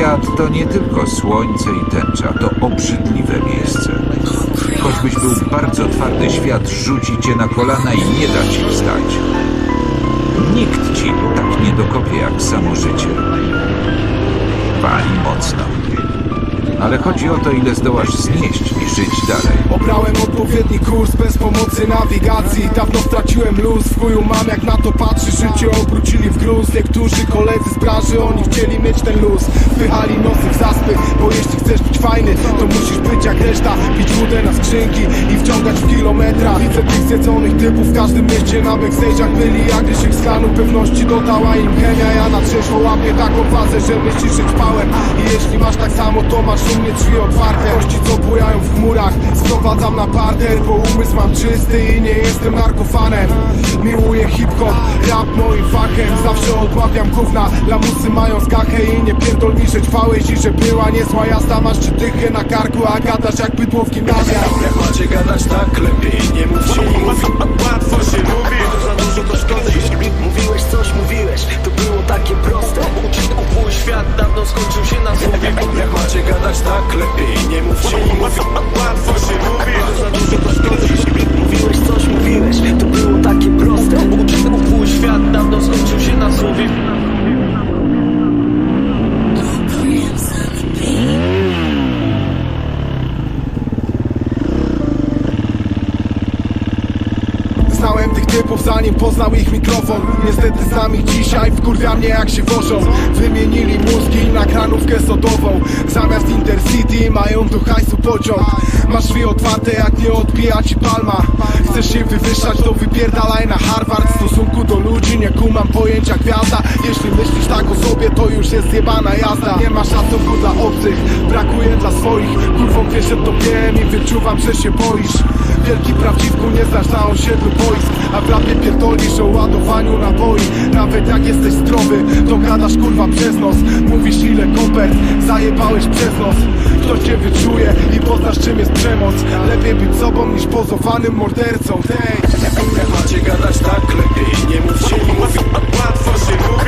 Świat to nie tylko słońce i tęcza, to obrzydliwe miejsce. Choćbyś był bardzo twardy, świat rzuci cię na kolana i nie da ci wstać. Nikt ci tak nie dokopie jak samo życie. Pali mocno. Ale chodzi o to, ile zdołasz znieść i żyć dalej. Obrałem odpowiedni kurs bez pomocy nawigacji. Dawno straciłem luz, w chuju mam jak na to patrzy Życie obrócili w gruz. Niektórzy koledzy z branży, oni chcieli mieć ten luz. Wpychali nosy w zaspy, bo jeśli chcesz być fajny To musisz być jak reszta, pić wódę na skrzynki I wciągać w kilometra. Widzę tych zjedzonych typów w każdym mieście. Na backstage'ach byli, jak ich z klanu. Pewności dodała im chemia. Ja na trzeźwo łapię taką fazę, że myślisz, że I jeśli masz tak samo, to masz u mnie drzwi otwarte Kości co bujają w chmurach, sprowadzam na parter Bo umysł mam czysty i nie jestem narkofanem. Miłuję hip-hop, rap moim fachem. Zawsze odmawiam gówna, lamusy mają skachę I nie pierdol mi, że i że była niezła jazda. Masz czy dychę na karku, a gadasz jak bydło w gimnazjach Jak macie gadać tak lepiej Nie mów Łatwo się mówi gadać tak lepiej Nie mówcie Łatwo się mówi. To za dużo to szkoda Mówiłeś coś, mówiłeś. To było Znałem tych typów zanim poznał ich mikrofon. Niestety znam ich dzisiaj, wkurwia mnie jak się wożą. Wymienili mózgi na kranówkę sodową. Zamiast Intercity mają do hajsu pociąg. Masz drzwi otwarte jak nie odbija ci palma. Chcesz się wywyższać to wypierdalaj na Harvard. W stosunku do ludzi nie kumam pojęcia gwiazda. Jeśli myślisz tak o sobie to już jest zjebana jazda. Nie ma szacunku dla obcych, brakuje dla swoich. Kurwą wiesz, że to wiem i wyczuwam, że się boisz. Wielki prawdziwku nie znasz na osiedlu boisk o ładowaniu naboi. Nawet jak jesteś zdrowy, to gadasz kurwa przez nos. Mówisz ile kopert, zajebałeś przez nos. Ktoś cię wyczuje i poznasz czym jest przemoc? Lepiej być sobą niż pozowanym mordercą. Tej. Macie gadać tak lepiej, nie mówcie i mówi Łatwo się mówi.